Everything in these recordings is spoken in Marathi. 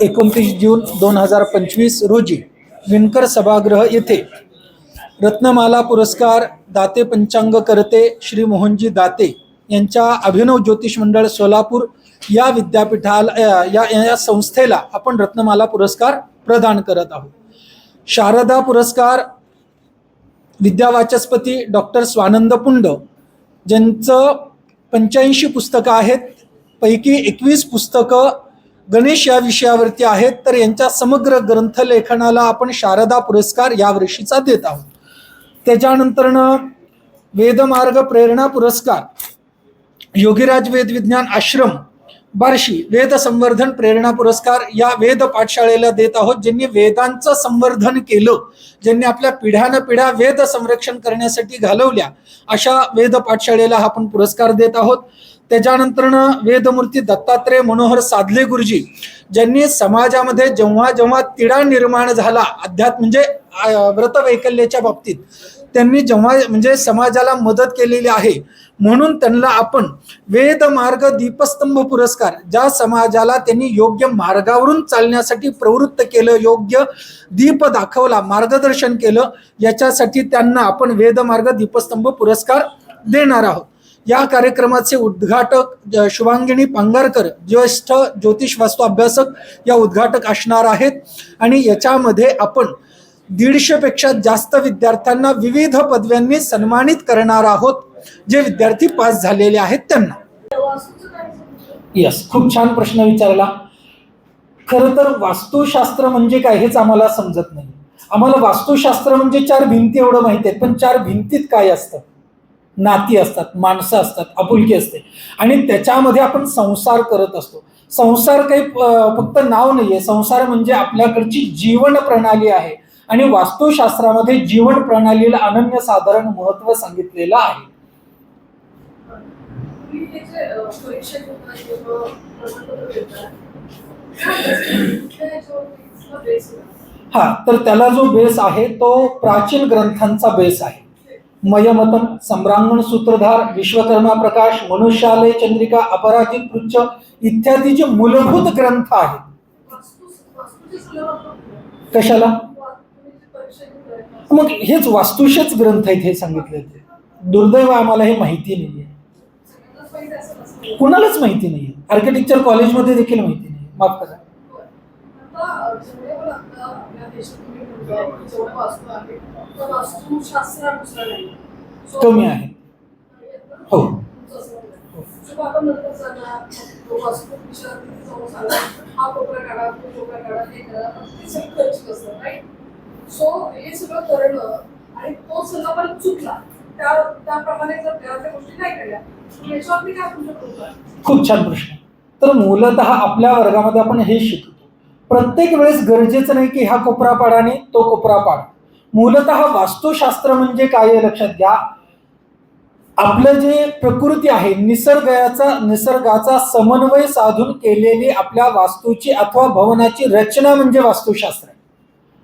एकोणतीस जून दोन हजार पंचवीस रोजी विणकर सभागृह येथे रत्नमाला पुरस्कार दाते पंचांग करते श्री मोहनजी दाते यांच्या अभिनव ज्योतिष मंडळ सोलापूर या विद्यापीठाला या या संस्थेला आपण रत्नमाला पुरस्कार प्रदान करत आहोत. शारदा पुरस्कार विद्यावाचस्पती डॉक्टर स्वानंद पुंड ज्यांचं पंच्याऐंशी पुस्तकं आहेत पैकी एकवीस पुस्तकं गणेश या विषयावरती आहेत तर यांच्या समग्र ग्रंथलेखनाला आपण शारदा पुरस्कार यावर्षीचा देत आहोत. त्याच्यानंतरनं वेदमार्ग प्रेरणा पुरस्कार योगीराज वेद विज्ञान आश्रम बार्शी वेद संवर्धन प्रेरणा पुरस्कार या वेद पाठशाळेला देत आहोत ज्यांनी वेदांचं संवर्धन केलं ज्यांनी आपल्या पिढ्यानं पिढ्या वेद संरक्षण करण्यासाठी घालवल्या अशा वेद पाठशाळेला आपण पुरस्कार देत आहोत. त्याच्यानंतरनं वेदमूर्ती दत्तात्रय मनोहर साधले गुरुजी ज्यांनी समाजामध्ये जेव्हा जेव्हा तिढा निर्माण झाला अध्यात्म म्हणजे व्रत व्रतवैकल्याच्या बाबतीत त्यांनी जेव्हा म्हणजे समाजाला मदत केलेली आहे म्हणून त्यांना आपण वेद मार्ग दीपस्तंभ पुरस्कार ज्या समाजाला त्यांनी योग्य मार्गावरून चालण्यासाठी प्रवृत्त केलं योग्य दीप दाखवला मार्गदर्शन केलं याच्यासाठी त्यांना आपण वेदमार्ग दीपस्तंभ पुरस्कार देणार आहोत. या कार्यक्रमाचे उद्घाटक शुभांगिणी शुभांगिनी पांगारकर ज्येष्ठ ज्योतिष वास्तू अभ्यासक या उद्घाटक असणार आहेत. आणि याच्यामध्ये आपण दीडशेपेक्षा जास्त विद्यार्थ्यांना विविध पदव्यांनी सन्मानित करणार आहोत. जे विद्यार्थी पास झालेले आहेत त्यांना. यस खूप छान प्रश्न विचारला. खरं तर वास्तुशास्त्र म्हणजे काय हेच आम्हाला समजत नाही. आम्हाला वास्तुशास्त्र म्हणजे चार भिंती एवढं माहिती आहे पण चार भिंतीत काय असतं? नाती असतात माणसं असतात आपुलकी असते. आणि त्याच्यामध्ये आपण संसार करत असतो. संसार काही फक्त नाव नाहीये. संसार म्हणजे आपल्याकडची जीवन प्रणाली आहे. आणि वास्तुशास्त्रामध्ये जीवन प्रणालीला अनन्य साधारण महत्त्व सांगितलेलं आहे? हा तर त्याला जो बेस आहे तो प्राचीन ग्रंथांचा बेस आहे. मयमतम सम्रांगण सूत्रधार विश्वकर्मा प्रकाश मनुष्यालय चंद्रिका अपराजित पृच्छ इत्यादी जे मूलभूत ग्रंथ आहेत. कशाला? मग हेच वास्तुशेच ग्रंथ आहेत हे सांगितले ते. दुर्दैव आम्हाला हे माहिती नाहीये. माहिती नाही. कुणालाच माहिती नाहीये. आर्किटेक्चर कॉलेजमध्ये देखील माहिती नाही माफ करा आता जेवढे पण आता आपल्या देशात तुम्ही म्हणताय की जेवढं वास्तू आहे तर वास्तुशास्त्रानुसार नाही कमी आहे. हो. हा. कोपरा काढा तो कोपरा काढा हे करा ते सगळं खर्चिक असतं राईट सो हे सगळं करणं आणि तो पण चुकला त्या त्याप्रमाणे जर घरातल्या गोष्टी नाही केल्या तर याच्यावरती काय तुमच्या खूप छान प्रश्न. तर मूलत आपल्या वर्गामध्ये आपण हे शिकतो प्रत्येक वेळेस गरजेचं नाही की हा कोपरा पाड आणि तो कोपरा पाड. मूलत वास्तुशास्त्र म्हणजे काय आहे लक्षात घ्या. आपलं जे प्रकृती आहे निसर्गाचा निसर्गाचा समन्वय साधून केलेली आपल्या वास्तूची अथवा भवनाची रचना म्हणजे वास्तुशास्त्र. आहे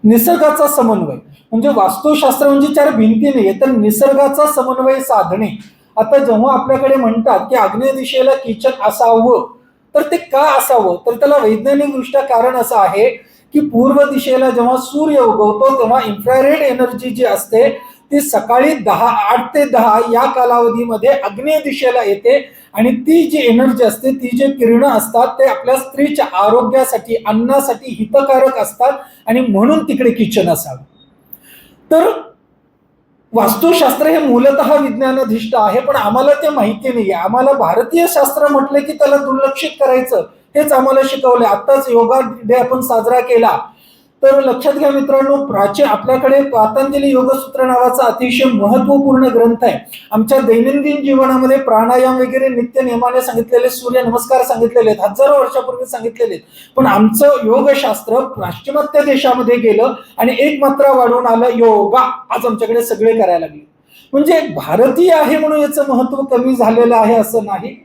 निसर्गाचा समन्वय. म्हणजे वास्तुशास्त्र म्हणजे चार भिंती नाही तर निसर्गाचा समन्वय साधणे. आता जेव्हा आपल्याकडे म्हणतात की आग्नेय दिशेला किचन असावं तर ते का असावं? तर त्याला वैज्ञानिक दृष्ट्या कारण असं आहे की पूर्व दिशेला जेव्हा सूर्य उगवतो तेव्हा इन्फ्रारेड एनर्जी जी असते ती सकाळी दहा आठ ते दहा या कालावधीमध्ये आग्नेय दिशेला येते आणि ती जी एनर्जी असते ती जे किरणं असतात ते आपल्या स्त्रीच्या आरोग्यासाठी अन्नासाठी हितकारक असतात आणि म्हणून तिकडे किचन असावं. तर वास्तुशास्त्र हे मूलतः विज्ञानाधिष्ट आहे पण आम्हाला ते माहिती नाही आम्हाला भारतीय शास्त्र म्हटलं की त्याला दुर्लक्षित करायचं हेच आम्हाला शिकवलं आत्ताच योगा डे आपण साजरा केला. तर लक्षात घ्या मित्रांनो प्राचीन आपल्याकडे पातंजली योगसूत्र नावाचा अतिशय महत्त्वपूर्ण ग्रंथ आहे. आमच्या दैनंदिन जीवनामध्ये प्राणायाम वगैरे नित्य नियमाने सांगितलेले सूर्य नमस्कार सांगितलेले आहेत हजारो वर्षापूर्वी सांगितलेले आहेत. पण आमचं योगशास्त्र पाश्चिमात्य देशामध्ये गेलं आणि एक मात्रा वाढवून आलं योगा आज आमच्याकडे सगळे करायला लागले. म्हणजे भारतीय आहे म्हणून याचं महत्त्व कमी झालेलं आहे असं नाही.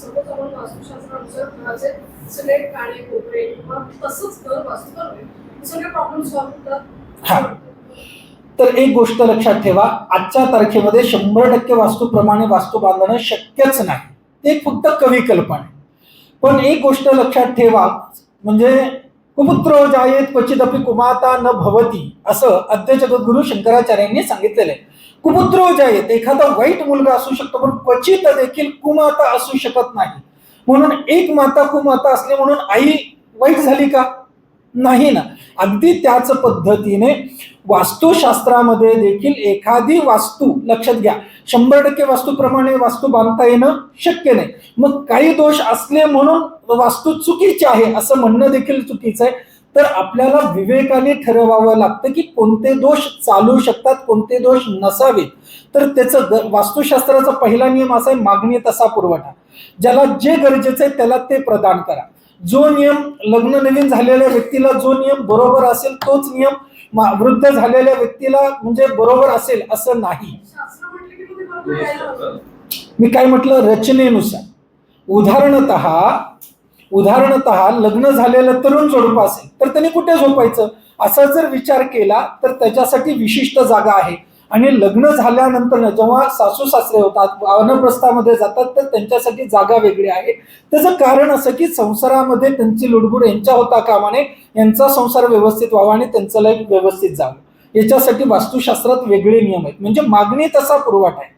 सपोज आपण वास्तुशास्त्रानुसार घराचे म्हणजे सगळे काळे कोपरे किंवा तसंच घर वास्तू करतोय सगळे प्रॉब्लेम सॉल्व्ह होतात. तर एक गोष्ट लक्षात ठेवा आजच्या तारखेमध्ये शंभर टक्के वास्तूप्रमाणे वास्तू बांधणं शक्यच नाही. ते फक्त कवी कल्पना आहे पण एक गोष्ट लक्षात ठेवा म्हणजे कुपुत्रो जायेत क्वचिदपि कुमाता न भवती असं अद्य जगद्गुरु शंकराचार्यांनी सांगितलेलं आहे. कुपुत्रो जायेत एखादा वाईट मुलगा असू शकतो पण क्वचित देखील कुमाता असू शकत नाही. म्हणून एक माता कुमाता असली म्हणून आई वाईट झाली का? नाही ना. अगदी त्याच पद्धतीने वास्तुशास्त्रामध्ये देखील एखादी वास्तू लक्षात घ्या. शंभर टक्के वास्तूप्रमाणे वास्तू बांधता येणं शक्य नाही. मग काही दोष असले म्हणून वास्तू चुकीची आहे असं म्हणणं देखील चुकीचं आहे. तर आपल्याला विवेकाने ठरवावं लागतं की कोणते दोष चालू शकतात कोणते दोष नसावेत. तर त्याचं वास्तुशास्त्राचा पहिला नियम असा आहे मागणी तसा पुरवठा. ज्याला जे गरजेचं आहे त्याला ते प्रदान करा. जो नियम लग्न नवीन झालेल्या व्यक्तीला जो नियम बरोबर असेल तोच नियम वृद्ध झालेल्या व्यक्तीला म्हणजे बरोबर असेल असं नाही. मी काय म्हटलं? रचनेनुसार. उदाहरणत उदाहरणत लग्न झालेलं तरुण जोडपं असेल तर त्याने कुठे झोपायचं? असा जर विचार केला तर त्याच्यासाठी विशिष्ट जागा आहे. आणि लग्न झाल्यानंतर जेव्हा सासू सासरे होतात अनप्रस्थामध्ये जातात तर त्यांच्यासाठी जागा वेगळी आहे. त्याचं कारण असं की संसारामध्ये त्यांची लुडबुड यांच्या होता कामाने यांचा संसार व्यवस्थित व्हावा आणि त्यांचं लाईफ व्यवस्थित जावं. याच्यासाठी वास्तुशास्त्रात वेगळे नियम आहेत. म्हणजे मागणी तसा पुरवठा आहे.